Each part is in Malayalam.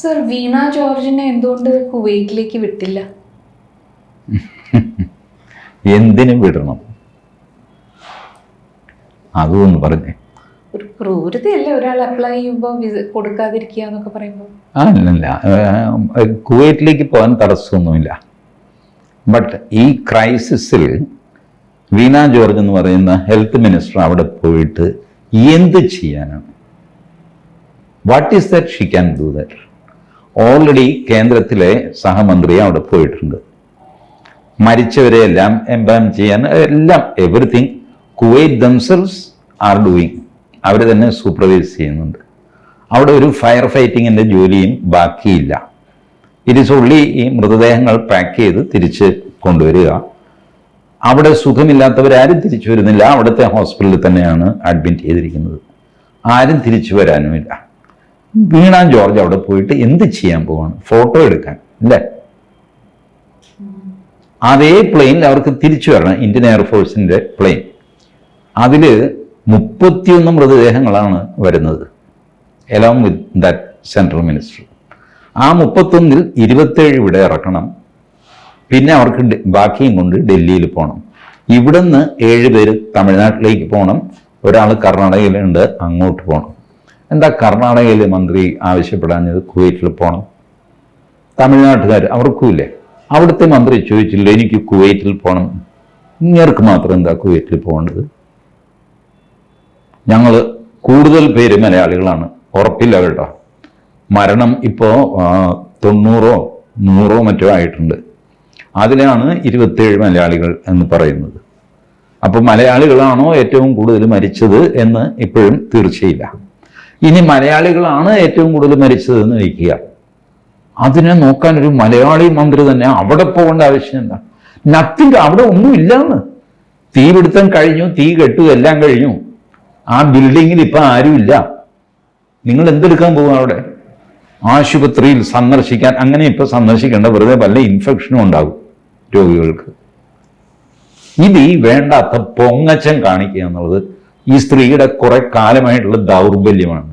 സർ വീണ ജോർജിനെ എന്തുകൊണ്ട് കുവൈറ്റിലേക്ക് വിട്ടില്ല? എന്തിനും വിടണം. അതും ഒന്ന് പറഞ്ഞേ. ഒരു ക്രൂരതയല്ലേ ഒരാൾ അപ്ലൈ ചെയ്യുമ്പോൾ കൊടുക്കാതിരിക്കുക എന്നൊക്കെ പറയുമ്പോൾ ആ അല്ലല്ല കുവൈറ്റിലേക്ക് പോകാൻ തടസ്സമൊന്നുമില്ല. ബട്ട് ഈ ക്രൈസിസിൽ വീണ ജോർജ് എന്ന് പറയുന്ന ഹെൽത്ത് മിനിസ്റ്റർ അവിടെ പോയിട്ട് എന്ത് ചെയ്യാനാണ്? What is that she can do that already കേന്ദ്രത്തിലെ സഹമന്ത്രി അവിടെ പോയിട്ടുണ്ട്. മരിച്ചവരെ എല്ലാം എംബാം ചെയ്യാൻ എല്ലാം everything Kuwait themselves are doing അവർ തന്നെ സൂപ്പർവൈസ് ചെയ്യുന്നുണ്ട്. അവിടെ ഒരു ഫയർ ഫൈറ്റിങ്ങിന്റെ ജോലിയും ബാക്കിയില്ല. ഇറ്റ് ഈസ് ഓൺലി ഈ മൃതദേഹങ്ങൾ പാക്ക് ചെയ്ത് തിരിച്ച് കൊണ്ടുവരിക. അവിടെ സുഖമില്ലാത്തവരാരും തിരിച്ചു വരുന്നില്ല. അവിടുത്തെ ഹോസ്പിറ്റലിൽ തന്നെയാണ് അഡ്മിറ്റ് ചെയ്തിരിക്കുന്നത്. ആരും തിരിച്ചു വരാനുമില്ല. വീണ ജോർജ് അവിടെ പോയിട്ട് എന്ത് ചെയ്യാൻ പോവാണ്? ഫോട്ടോ എടുക്കാൻ അല്ലേ? അതേ പ്ലെയിനിൽ അവർക്ക് തിരിച്ചു വരണം ഇന്ത്യൻ എയർഫോഴ്സിന്റെ പ്ലെയിൻ അതിൽ മുപ്പത്തിയൊന്ന് മൃതദേഹങ്ങളാണ് വരുന്നത് along with that central minister ആ മുപ്പത്തൊന്നിൽ ഇരുപത്തേഴ് ഇവിടെ ഇറക്കണം. പിന്നെ അവർക്ക് ബാക്കിയും കൊണ്ട് ഡൽഹിയിൽ പോകണം ഇവിടുന്ന് ഏഴ് പേര് തമിഴ്നാട്ടിലേക്ക് പോകണം ഒരാൾ കർണാടകയിലുണ്ട് അങ്ങോട്ട് പോകണം എന്താ കർണാടകയിലെ മന്ത്രി ആവശ്യപ്പെടാഞ്ഞത്? കുവൈറ്റിൽ പോകണം തമിഴ്നാട്ടുകാർ അവർക്കുമില്ലേ? അവിടുത്തെ മന്ത്രി ചോദിച്ചില്ല എനിക്ക് കുവൈറ്റിൽ പോകണം ഇങ്ങർക്ക് മാത്രം എന്താ കുവൈറ്റിൽ പോകേണ്ടത്? ഞങ്ങൾ കൂടുതൽ പേര് മലയാളികളാണ്. ഉറപ്പില്ല കേട്ടോ. മരണം ഇപ്പോൾ തൊണ്ണൂറോ നൂറോ മറ്റോ ആയിട്ടുണ്ട്. അതിലാണ് ഇരുപത്തേഴ് മലയാളികൾ എന്ന് പറയുന്നത്. അപ്പോൾ മലയാളികളാണോ ഏറ്റവും കൂടുതൽ മരിച്ചത് എന്ന് ഇപ്പോഴും തീർച്ചയില്ല. ഇനി മലയാളികളാണ് ഏറ്റവും കൂടുതൽ മരിച്ചതെന്ന് വയ്ക്കുക. അതിനെ നോക്കാൻ ഒരു മലയാളി മന്ത്രി തന്നെ അവിടെ പോകേണ്ട ആവശ്യം എന്താ? നത്തിങ് അവിടെ ഒന്നുമില്ലാന്ന് തീപിടുത്തം കഴിഞ്ഞു തീ കെട്ടു എല്ലാം കഴിഞ്ഞു. ആ ബിൽഡിങ്ങിൽ ഇപ്പൊ ആരുമില്ല നിങ്ങൾ എന്തെടുക്കാൻ പോകും അവിടെ? ആശുപത്രിയിൽ സന്ദർശിക്കാൻ അങ്ങനെ ഇപ്പൊ സന്ദർശിക്കേണ്ട വെറുതെ വല്ല ഇൻഫെക്ഷനും ഉണ്ടാകും രോഗികൾക്ക്. ഇത് ഈ വേണ്ടാത്ത പൊങ്ങച്ചം കാണിക്കുക എന്നുള്ളത് ഈ സ്ത്രീയുടെ കുറെ കാലമായിട്ടുള്ള ദൗർബല്യമാണ്.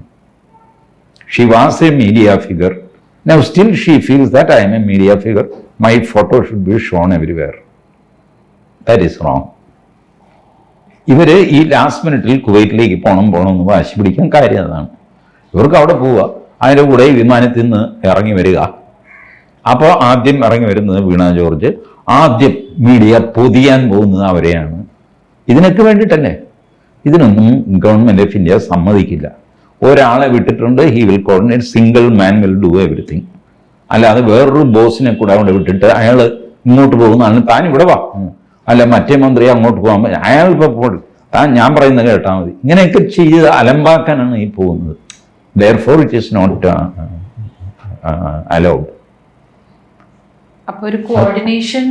She was a media figure now still she feels that I'm a media figure my photo should be shown everywhere that is wrong ഇവർ ഈ ലാസ്റ്റ് മിനിറ്റിൽ കുവൈറ്റിലേക്ക് പോകണം പോകണം എന്ന് വാശി പിടിക്കാൻ കാര്യം അതാണ്. ഇവർക്ക് അവിടെ പോവുക അതിന്റെ കൂടെ വിമാനത്തിൽ നിന്ന് ഇറങ്ങി വരിക. അപ്പോൾ ആദ്യം ഇറങ്ങി വരുന്നത് വീണ ജോർജ്. ആദ്യം മീഡിയ പൊതിയാൻ പോകുന്നത് അവരെയാണ്. ഇതിനൊക്കെ വേണ്ടിയിട്ടല്ലേ ഇതിനൊന്നും ഗവൺമെന്റ് ഓഫ് ഇന്ത്യ സമ്മതിക്കില്ല. ഒരാളെ വിട്ടിട്ടുണ്ട് he will coordinate single man will do everything അല്ലാതെ വേറൊരു ബോസിനെ കൂടെ അവിടെ വിട്ടിട്ട് അയാൾ ഇങ്ങോട്ട് പോകുന്നതാണ് താൻ ഇവിടെ വാ. അല്ല മറ്റേ മന്ത്രി അങ്ങോട്ട് പോകാൻ അയാൾ ഇപ്പോൾ പോകും താൻ ഞാൻ പറയുന്നത് കേട്ടാൽ മതി. ഇങ്ങനെയൊക്കെ ചെയ്ത് അലമ്പാക്കാനാണ് ഈ പോകുന്നത്. Therefore it is not allowed അപ്പൊ ഒരു കോർഡിനേഷൻ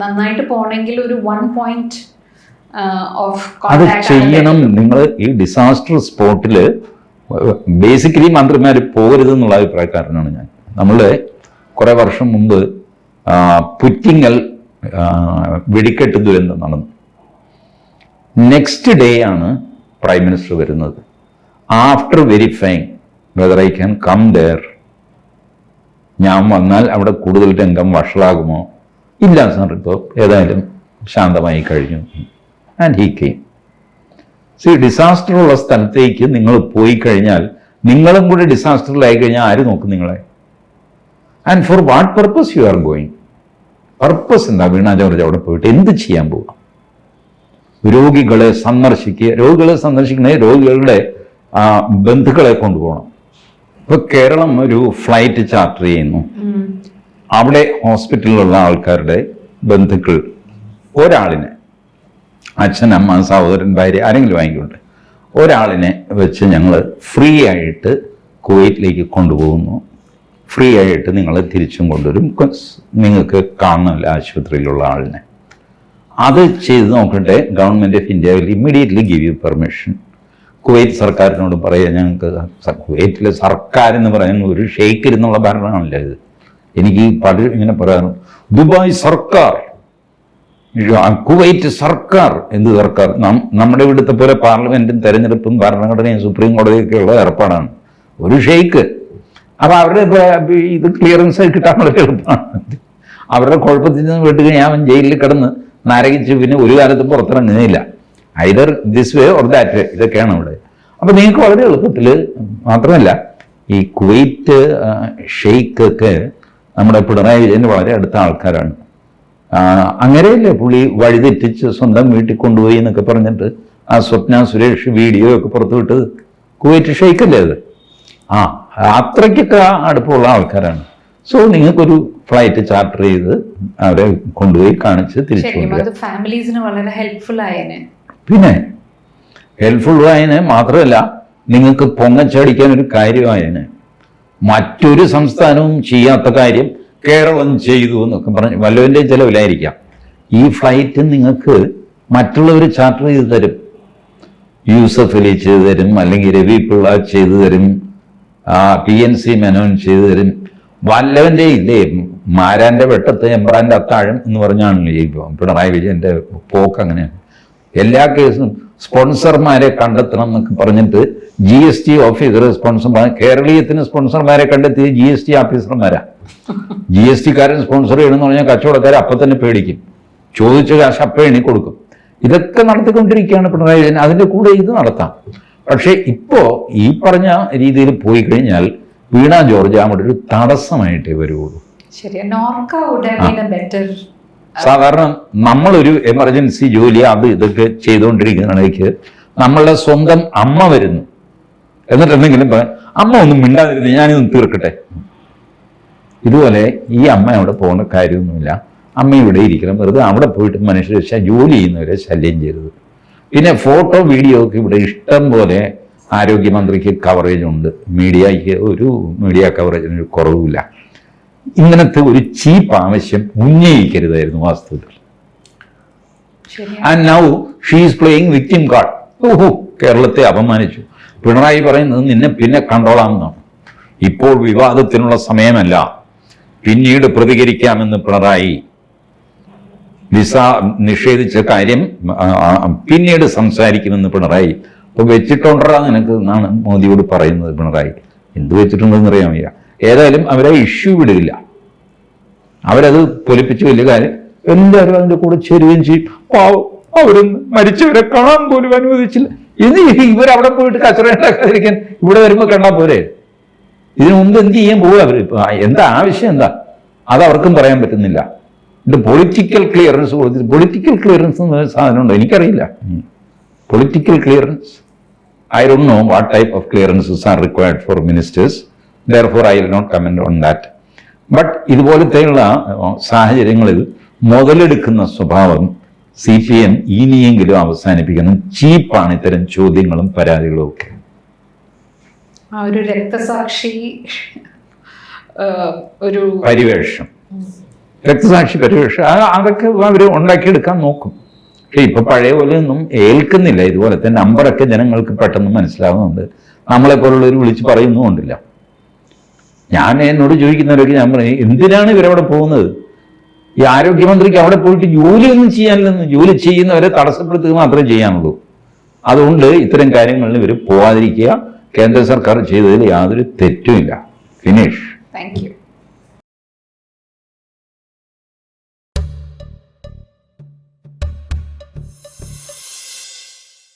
നന്നായിട്ട് പോണെങ്കിൽ ഒരു വൺ പോയിന്റ് അത് ചെയ്യണം. നിങ്ങൾ ഈ ഡിസാസ്റ്റർ സ്പോട്ടിൽ ബേസിക്കലി മന്ത്രിമാർ പോകരുത് എന്നുള്ള അഭിപ്രായക്കാരനാണ് ഞാൻ. നമ്മൾ കുറേ വർഷം മുമ്പ് പുറ്റിങ്ങൽ വെടിക്കെട്ട് ദുരന്തം നടന്നു. നെക്സ്റ്റ് ഡേ ആണ് പ്രൈം മിനിസ്റ്റർ വരുന്നത്. After verifying whether I can come there ഞാൻ വന്നാൽ അവിടെ കൂടുതൽ രംഗം വഷളാകുമോ? ഇല്ല സാർ ഇപ്പോൾ ഏതായാലും ശാന്തമായി കഴിഞ്ഞു. And he came see disaster ഉള്ള സ്ഥലത്തേക്ക് നിങ്ങൾ പോയി കഴിഞ്ഞാൽ നിങ്ങളും കൂടി ഡിസാസ്റ്ററിലായി കഴിഞ്ഞാൽ ആര് നോക്കും നിങ്ങളെ? And for what purpose you are going purpose എന്താ? വീണ ജോർജ് അവിടെ പോയിട്ട് എന്ത് ചെയ്യാൻ പോവാം? രോഗികളെ സന്ദർശിക്കുക രോഗികളെ സന്ദർശിക്കണേ രോഗികളുടെ ബന്ധുക്കളെ കൊണ്ടുപോകണം. ഇപ്പൊ കേരളം ഒരു ഫ്ലൈറ്റ് ചാർട്ടർ ചെയ്യുന്നു. അവിടെ ഹോസ്പിറ്റലിലുള്ള ആൾക്കാരുടെ ബന്ധുക്കൾ ഒരാളിനെ അച്ഛൻ അമ്മ സഹോദരൻ ഭാര്യ ആരെങ്കിലും വാങ്ങിക്കൊണ്ട് ഒരാളിനെ വെച്ച് ഞങ്ങൾ ഫ്രീ ആയിട്ട് കുവൈറ്റിലേക്ക് കൊണ്ടുപോകുന്നു. ഫ്രീ ആയിട്ട് നിങ്ങൾ തിരിച്ചും കൊണ്ടുവരും. നിങ്ങൾക്ക് കാണുന്നില്ല ആശുപത്രിയിലുള്ള ആളിനെ. അത് ചെയ്ത് നോക്കട്ടെ. Government of India will immediately give you permission Kuwait സർക്കാരിനോട് പറയുക ഞങ്ങൾക്ക് കുവൈറ്റിലെ സർക്കാർ എന്ന് പറയുന്ന ഒരു ഷെയ്ക്ക് ഇരുന്നുള്ള ഭരണമാണല്ലോ ഇത്. എനിക്ക് ഈ പല ഇങ്ങനെ പറയാറുണ്ട്. ദുബായ് സർക്കാർ കുവൈറ്റ് സർക്കാർ എന്ത് സർക്കാർ? നമ്മുടെ ഇവിടുത്തെ പോലെ പാർലമെന്റും തെരഞ്ഞെടുപ്പും ഭരണഘടനയും സുപ്രീം കോടതിയൊക്കെ ഉള്ള ഏർപ്പാടാണ്. ഒരു ഷെയ്ക്ക്. അപ്പൊ അവരുടെ ഇത് ക്ലിയറൻസ് കിട്ടാൻ വളരെ എളുപ്പമാണ്. അവരുടെ കുഴപ്പത്തിൽ നിന്ന് വിട്ട് കഴിഞ്ഞാൽ അവൻ ജയിലിൽ കിടന്ന് നരകിച്ച് പിന്നെ ഒരു കാലത്തും പുറത്തിറങ്ങുന്നില്ല either this way or that way ഇതൊക്കെയാണ് അവിടെ. അപ്പൊ നിങ്ങൾക്ക് വളരെ എളുപ്പത്തിൽ മാത്രമല്ല ഈ കുവൈറ്റ് ഷെയ്ക്കൊക്കെ നമ്മുടെ പിണറായി വിജയന് വളരെ അടുത്ത ആൾക്കാരാണ്. അങ്ങനെയല്ലേ പുള്ളി വഴിതെറ്റിച്ച് സ്വന്തം വീട്ടിൽ കൊണ്ടുപോയി എന്നൊക്കെ പറഞ്ഞിട്ട് ആ സ്വപ്ന സുരേഷ് വീഡിയോ ഒക്കെ പുറത്തു വിട്ടത്? കുവൈറ്റ് ഷെയ്ക്കല്ലേ അത്? ആ അത്രയ്ക്കൊക്കെ അടുപ്പമുള്ള ആൾക്കാരാണ്. സോ നിങ്ങൾക്കൊരു ഫ്ലൈറ്റ് ചാർട്ടർ ചെയ്ത് അവരെ കൊണ്ടുപോയി കാണിച്ച് തിരിച്ചു ഫാമിലീസിന് വളരെ ഹെൽപ്ഫുൾ പിന്നെ ഹെൽപ്ഫുൾ ആയതിന് മാത്രമല്ല നിങ്ങൾക്ക് പൊങ്ങച്ചടിക്കാൻ ഒരു കാര്യമായതിന് മറ്റൊരു സംസ്ഥാനവും ചെയ്യാത്ത കാര്യം കേരളം ചെയ്തു എന്നൊക്കെ പറഞ്ഞ് വല്ലവന്റെ ചിലവിലായിരിക്കാം. ഈ ഫ്ലൈറ്റ് നിങ്ങൾക്ക് മറ്റുള്ളവർ ചാർട്ടർ ചെയ്ത് തരും. യൂസഫ് അലി ചെയ്തു തരും അല്ലെങ്കിൽ രവി പിള്ള ചെയ്തു തരും പി എൻ സി മെനോൻ ചെയ്തു തരും. വല്ലവന്റെ ഇല്ലേ മാരാന്റെ വെട്ടത്ത് എമ്പ്രാന്റെ അത്താഴം എന്ന് പറഞ്ഞാണല്ലോ ഈ പിണറായി വിജയന്റെ പോക്ക് അങ്ങനെയാണ്. എല്ലാ കേസും സ്പോൺസർമാരെ കണ്ടെത്തണം എന്നൊക്കെ പറഞ്ഞിട്ട് ജി എസ് ടി ഓഫീസർ സ്പോൺസർമാർ കേരളീയത്തിന് സ്പോൺസർമാരെ കണ്ടെത്തിയത് ജി എസ് ടി ഓഫീസർമാരാ ജി എസ് ടിക്കാരൻ സ്പോൺസർ ചെയ്യണമെന്ന് പറഞ്ഞാൽ കച്ചവടക്കാർ അപ്പം തന്നെ പേടിക്കും. ചോദിച്ച കാശ് അപ്പം എണ്ണി കൊടുക്കും ഇതൊക്കെ നടത്തിക്കൊണ്ടിരിക്കുകയാണ് പിണറായി വിജയൻ. അതിന്റെ കൂടെ ഇത് നടത്താം. പക്ഷേ ഇപ്പോൾ ഈ പറഞ്ഞ രീതിയിൽ പോയി കഴിഞ്ഞാൽ വീണ ജോർജ് അവിടെ ഒരു തടസ്സമായിട്ടേ വരുള്ളൂ സാധാരണ നമ്മളൊരു എമർജൻസി ജോലി അത് ഇതൊക്കെ ചെയ്തുകൊണ്ടിരിക്കുന്നതിനിടയ്ക്ക് നമ്മളുടെ സ്വന്തം അമ്മ വരുന്നു. എന്നിട്ട് എന്തെങ്കിലും പറയാം അമ്മ ഒന്നും മിണ്ടാതിരുന്നു ഞാനിതൊന്ന് തീർക്കട്ടെ? ഇതുപോലെ ഈ അമ്മ അവിടെ പോകേണ്ട കാര്യമൊന്നുമില്ല. അമ്മ ഇവിടെ ഇരിക്കണം. വെറുതെ അവിടെ പോയിട്ട് മനുഷ്യരെ വെച്ചാൽ ജോലി ചെയ്യുന്നവരെ ശല്യം ചെയ്തത് പിന്നെ ഫോട്ടോ വീഡിയോ ഒക്കെ ഇവിടെ ഇഷ്ടം പോലെ ആരോഗ്യമന്ത്രിക്ക് കവറേജ് ഉണ്ട്. മീഡിയയ്ക്ക് ഒരു മീഡിയ കവറേജിന് ഒരു കുറവുമില്ല. ഇങ്ങനത്തെ ഒരു ചീപ്പ് ആവശ്യം ഉന്നയിക്കരുതായിരുന്നു വാസ്തവത്തിൽ and now she's playing victim card ഓഹോ കേരളത്തെ അപമാനിച്ചു. പിണറായി പറയുന്നത് നിന്നെ പിന്നെ കണ്ടോളാമെന്നാണ് ഇപ്പോൾ വിവാദത്തിനുള്ള സമയമല്ല. പിന്നീട് പ്രതികരിക്കാമെന്ന് പിണറായി വിസ നിഷേധിച്ച കാര്യം പിന്നീട് സംസാരിക്കുമെന്ന് പിണറായി. അപ്പൊ വെച്ചിട്ടുണ്ടോ നിനക്ക് എന്നാണ് മോദിയോട് പറയുന്നത് പിണറായി. എന്ത് വെച്ചിട്ടുണ്ടെന്ന് അറിയാൻ വയ്യ ഏതായാലും അവരെ ഇഷ്യൂ വിടില്ല അവരത് പൊലിപ്പിച്ച് വലിയ കാര്യം എന്തായാലും അതിന്റെ കൂടെ ചേരുകയും ചെയ്യും. അവരൊന്നും മരിച്ചവരെ കാണാൻ പോലും അനുവദിച്ചില്ല. ഇത് ഇവരവിടെ പോയിട്ട് കച്ചറ ഇവിടെ വരുമ്പോൾ കണ്ടാൽ പോരെ? ഇതിനു മുമ്പ് എന്ത് ചെയ്യാൻ പോവുക അവർ എന്താ ആവശ്യം എന്താ? അത് അവർക്കും പറയാൻ പറ്റുന്നില്ല. ഇത് പൊളിറ്റിക്കൽ ക്ലിയറൻസ് കൊടുത്തിട്ട് പൊളിറ്റിക്കൽ ക്ലിയറൻസ് എന്ന സാധനമുണ്ടോ? എനിക്കറിയില്ല. Political clearance I don't know what type of clearances are required for ministers therefore I will not comment on that but ഇതുപോലത്തെയുള്ള സാഹചര്യങ്ങളിൽ മുതലെടുക്കുന്ന സ്വഭാവം സി പി എം ഇനിയെങ്കിലും അവസാനിപ്പിക്കണം. ചീപ്പാണ് ഇത്തരം ചോദ്യങ്ങളും പരാതികളും ഒക്കെ. ആ ഒരു രക്തസാക്ഷി ഒരു പരിവേഷം. രക്തസാക്ഷി പരിവേഷം. അതൊക്കെ അവർ ഉണ്ടാക്കിയെടുക്കാൻ നോക്കും. പക്ഷെ ഇപ്പൊ പഴയ പോലെ ഒന്നും ഏൽക്കുന്നില്ല. ഇതുപോലത്തെ നമ്പറൊക്കെ ജനങ്ങൾക്ക് പെട്ടെന്ന് മനസ്സിലാവുന്നുണ്ട്. നമ്മളെ പോലുള്ളവർ വിളിച്ച് പറയുന്നുമുണ്ടില്ല ഞാൻ എന്നോട് ചോദിക്കുന്നവരൊക്കെ ഞാൻ പറയും എന്തിനാണ് ഇവരവിടെ പോകുന്നത്? ഈ ആരോഗ്യമന്ത്രിക്ക് അവിടെ പോയിട്ട് ജോലിയൊന്നും ചെയ്യാനില്ലെന്ന് ജോലി ചെയ്യുന്നവരെ തടസ്സപ്പെടുത്തുക മാത്രമേ ചെയ്യാനുള്ളൂ. അതുകൊണ്ട് ഇത്തരം കാര്യങ്ങളിൽ ഇവർ പോവാതിരിക്കുക. കേന്ദ്ര സർക്കാർ ചെയ്തതിൽ യാതൊരു തെറ്റുമില്ല. ഫിനിഷ്. Thank you